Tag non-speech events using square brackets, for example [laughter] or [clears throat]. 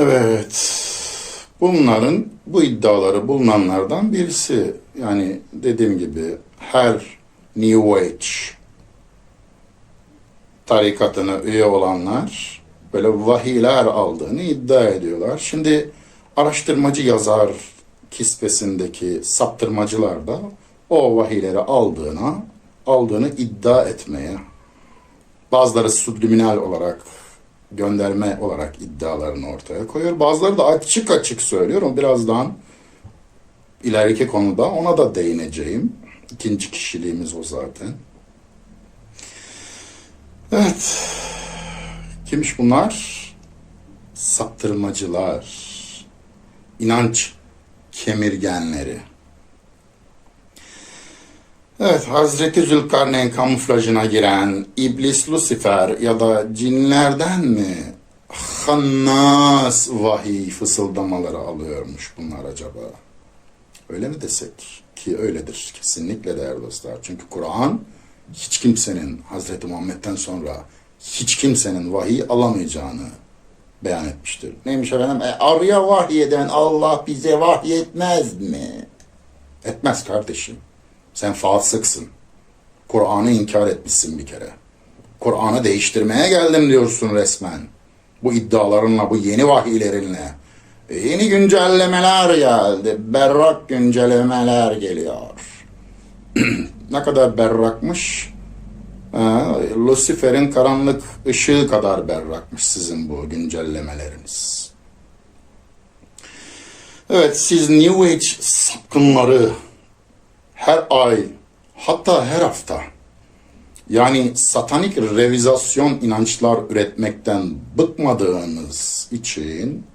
Evet. Bunların, bu iddiaları bulunanlardan birisi. Yani dediğim gibi her New Age tarikatına üye olanlar böyle vahiyler aldığını iddia ediyorlar. Şimdi araştırmacı yazar kisvesindeki saptırmacılar da o vahiyleri aldığına, aldığını iddia etmeye, bazıları subliminal olarak gönderme olarak iddialarını ortaya koyuyor. Bazıları da açık açık söylüyor. O birazdan ileriki konuda ona da değineceğim. İkinci kişiliğimiz o zaten. Evet. Kimmiş bunlar? Saptırmacılar. inanç kemirgenleri. Evet, Hazreti Zülkarneyn kamuflajına giren İblis Lucifer ya da cinlerden mi Hannas vahiy fısıldamaları alıyormuş bunlar acaba? Öyle mi desek? Ki öyledir kesinlikle değerli dostlar. Çünkü Kur'an hiç kimsenin Hazreti Muhammed'den sonra hiç kimsenin vahiy alamayacağını beyan etmiştir. Neymiş efendim? E, arıya vahyeden Allah bize vahyetmez mi? Etmez kardeşim. Sen fasıksın. Kur'an'ı inkar etmişsin bir kere. Kur'an'ı değiştirmeye geldim diyorsun resmen. Bu iddialarınla, bu yeni vahiylerinle. E, yeni güncellemeler geldi. Berrak güncellemeler geliyor. [clears throat] ne kadar berrakmış? Lucifer'in karanlık ışığı kadar berrakmış sizin bu güncellemeleriniz. Evet siz New Age sapkınları her ay hatta her hafta yani satanik revizasyon inançlar üretmekten bıkmadığınız için